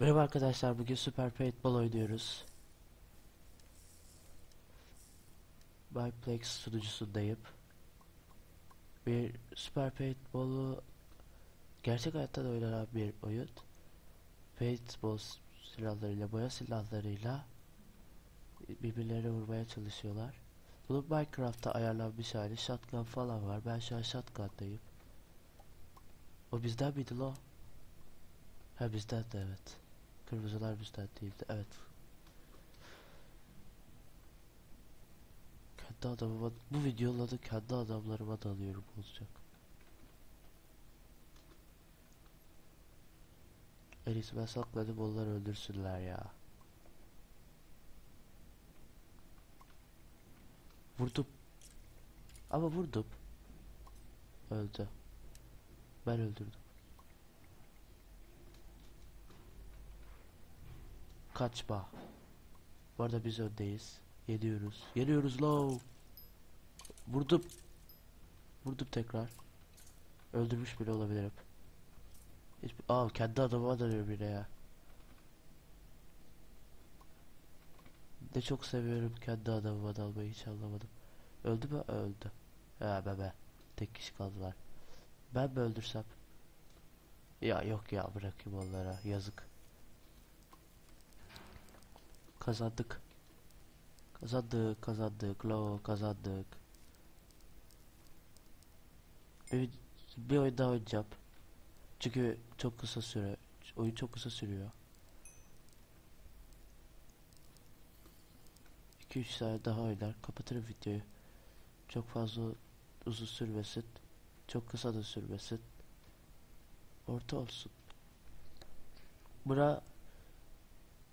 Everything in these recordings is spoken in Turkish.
Merhaba arkadaşlar bugün Super Paintball oynuyoruz. Byplex sunucusundayım. Bir Super Paintball'u gerçek hayatta da oynanan bir oyun. Paintball silahlarıyla, boya silahlarıyla birbirlerine vurmaya çalışıyorlar. Bunun Minecraft'ta ayarlanmış hali shotgun falan var. Ben şu an shotgun'dayım. O bizden miydi lo? Ha bizden de evet. Kırmızılar bizden değildi. Evet. Kendi adamıma bu videonun adı kendi adamlarıma dalıyorum olacak. İyisi ben sakladım onlar öldürsünler ya. Vurdum. Ama vurdum. Öldü. Ben öldürdüm. Kaçma. Bu arada biz öndeyiz. Yeniyoruz. Yeniyoruz low. Vurdum. Vurdum tekrar. Öldürmüş bile olabilirim. Hiç, aa kendi adamıma dönüyorum yine ya. Ne çok seviyorum kendi adamıma dalmayı hiç anlamadım. Öldü mü? Öldü. Ha bebe. Tek kişi kaldılar. Ben mi öldürsem? Ya yok ya bırakayım onlara. Yazık. Kazandık. Kazandık, kazandık, lo kazandık. Bir, bir oyun daha oynayacağım. Çünkü çok kısa süre, oyun çok kısa sürüyor. 2-3 saat daha oynar, kapatırım videoyu. Çok fazla uzun sürmesin, çok kısa da sürmesin. Orta olsun. Bura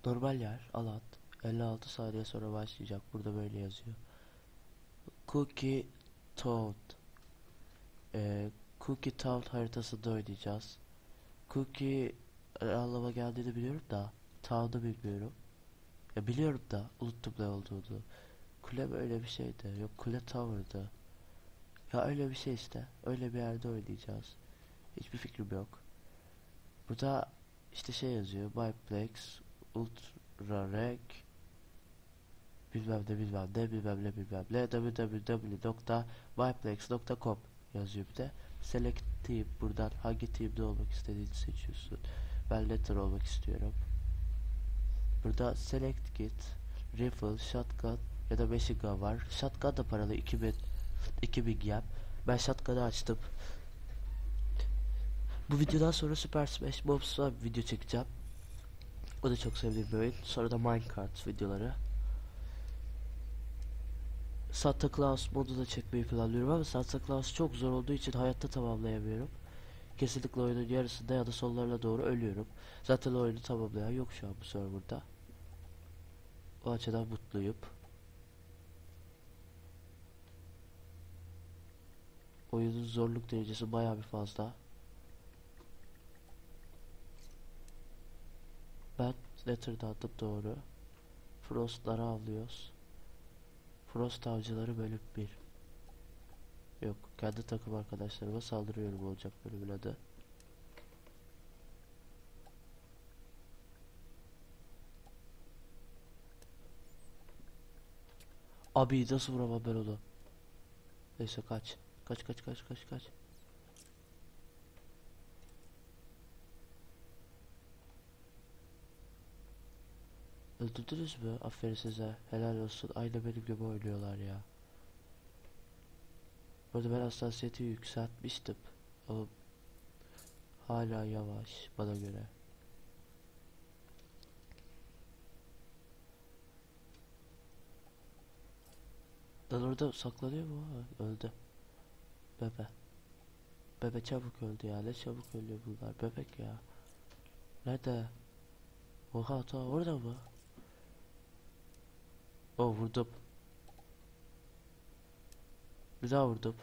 normal yer, alan. 56 saniye sonra başlayacak. Burada böyle yazıyor. Cookie Toad. Ee, Cookie Toad haritasında oynayacağız. Cookie e, anlama geldiğini biliyorum da Toad'ı bilmiyorum. Ya biliyorum da unuttum ne olduğunu. Kule böyle bir şeydi. Yok kule tower'dı. Ya öyle bir şey işte. Öyle bir yerde oynayacağız. Hiçbir fikrim yok. Burada işte şey yazıyor. Biplex Ultra Reg bilmem ne bilmem ne bilmem ne bilmem ne www.myplex.com yazıyor bir de select team buradan hangi teamde olmak istediğini seçiyorsun ben letter olmak istiyorum burada select git rifle shotgun ya da machine gun var shotgun da paralı 2000 2000 yap ben shotgun'ı açtım bu videodan sonra Super Smash Bros. video çekeceğim o da çok sevdiğim bir oyun. Sonra da Minecraft videoları. Santa Claus modu da çekmeyi planlıyorum ama Santa Claus çok zor olduğu için hayatta tamamlayamıyorum. Kesinlikle oyunun yarısında ya da sonlarına doğru ölüyorum. Zaten oyunu tamamlayan yok şu an bu serverda. O açıdan mutluyum. Oyunun zorluk derecesi bayağı bir fazla. Ben Letter'da adım doğru. Frost'ları avlıyoruz. Frost avcıları bölüm 1. Yok kendi takım arkadaşlarıma saldırıyorum olacak bölümün adı. Abi nasıl vuramam ben onu? Neyse kaç. Kaç kaç kaç kaç kaç. Öldürdünüz mü? Aferin size. Helal olsun. Aynı benim gibi oynuyorlar ya. Burada ben hassasiyeti yükseltmiştim. Ama hala yavaş bana göre. Lan orada saklanıyor mu? Öldü. Bebe. Bebe çabuk öldü ya. Ne çabuk ölüyor bunlar. Bebek ya. Nerede? Oha ta orada mı? O vurdum. Bir daha vurdum.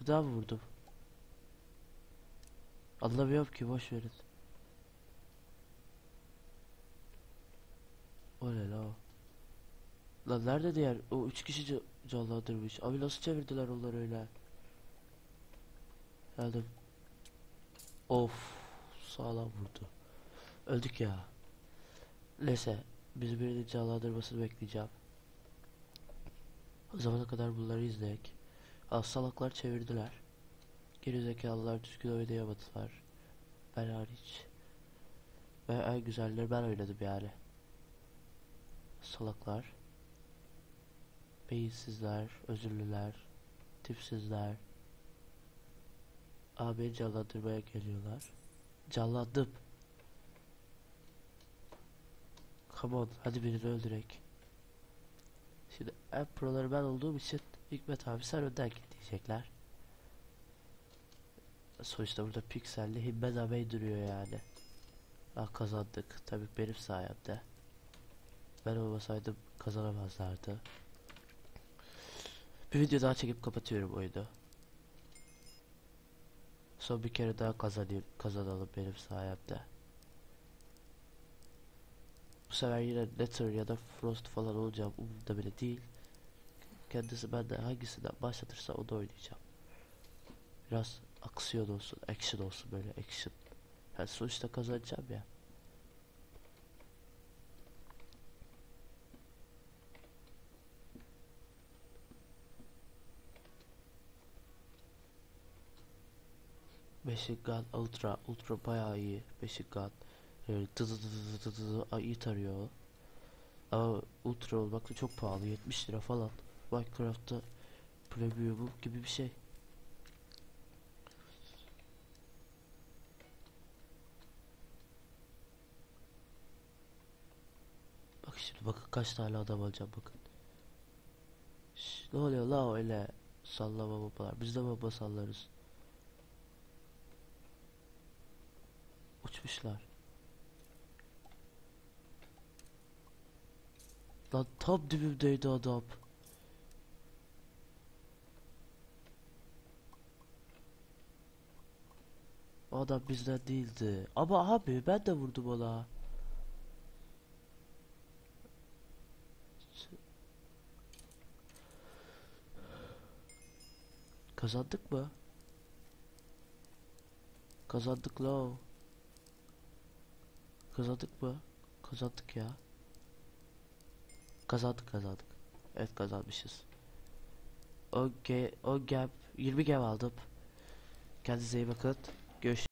Bir daha vurdum. Anlamıyorum ki boş verin. O? Lan nerede diğer? O üç kişi ca canlandırmış. Abi nasıl çevirdiler onları öyle? Geldim. Of. sağlam vurdu. Öldük ya. Neyse. Bizi birinin canlandırmasını bekleyeceğim. O zamana kadar bunları izleyek. Aa, salaklar çevirdiler. Gerizekalılar düzgün oynayamadılar. Ben hariç. Ve en güzelleri ben oynadım yani. Salaklar. Beyinsizler, özürlüler, tipsizler. Abi canlandırmaya geliyorlar. Canlandım. Come on, hadi birini öldürek. Şimdi en proları ben olduğum için Hikmet abi sen önden git diyecekler. Sonuçta burada pikselli Hikmet abi duruyor yani. Ah kazandık. Tabii benim sayemde. Ben olmasaydım kazanamazlardı. Bir video daha çekip kapatıyorum oyunu. Son bir kere daha kazanayım, kazanalım benim sayemde. Sefer yine Nether ya da Frost falan olacağım umurumda bile değil. Kendisi benden hangisinden başlatırsa onu oynayacağım. Biraz aksiyon olsun, action olsun böyle action. Yani sonuçta kazanacağım ya. Machine Gun Ultra, Ultra bayağı iyi. Machine Gun. Yani dı dı dı dı dı dı dı, ay, tarıyor. Ama Ultra olmak da çok pahalı. 70 lira falan. Minecraft'ta Premium gibi bir şey. Bak şimdi bakın kaç tane adam alacağım bakın. Şş, ne oluyor la öyle sallama babalar. Biz de baba sallarız. Uçmuşlar. Lan tam dibimdeydi adam. O adam bizden değildi. Ama abi ben de vurdum ona. Kazandık mı? Kazandık la. Kazandık mı? Kazandık ya. Kazandık kazandık. Evet kazanmışız. O, ge o gap 20 gem aldım. Kendinize iyi bakın. Görüşürüz.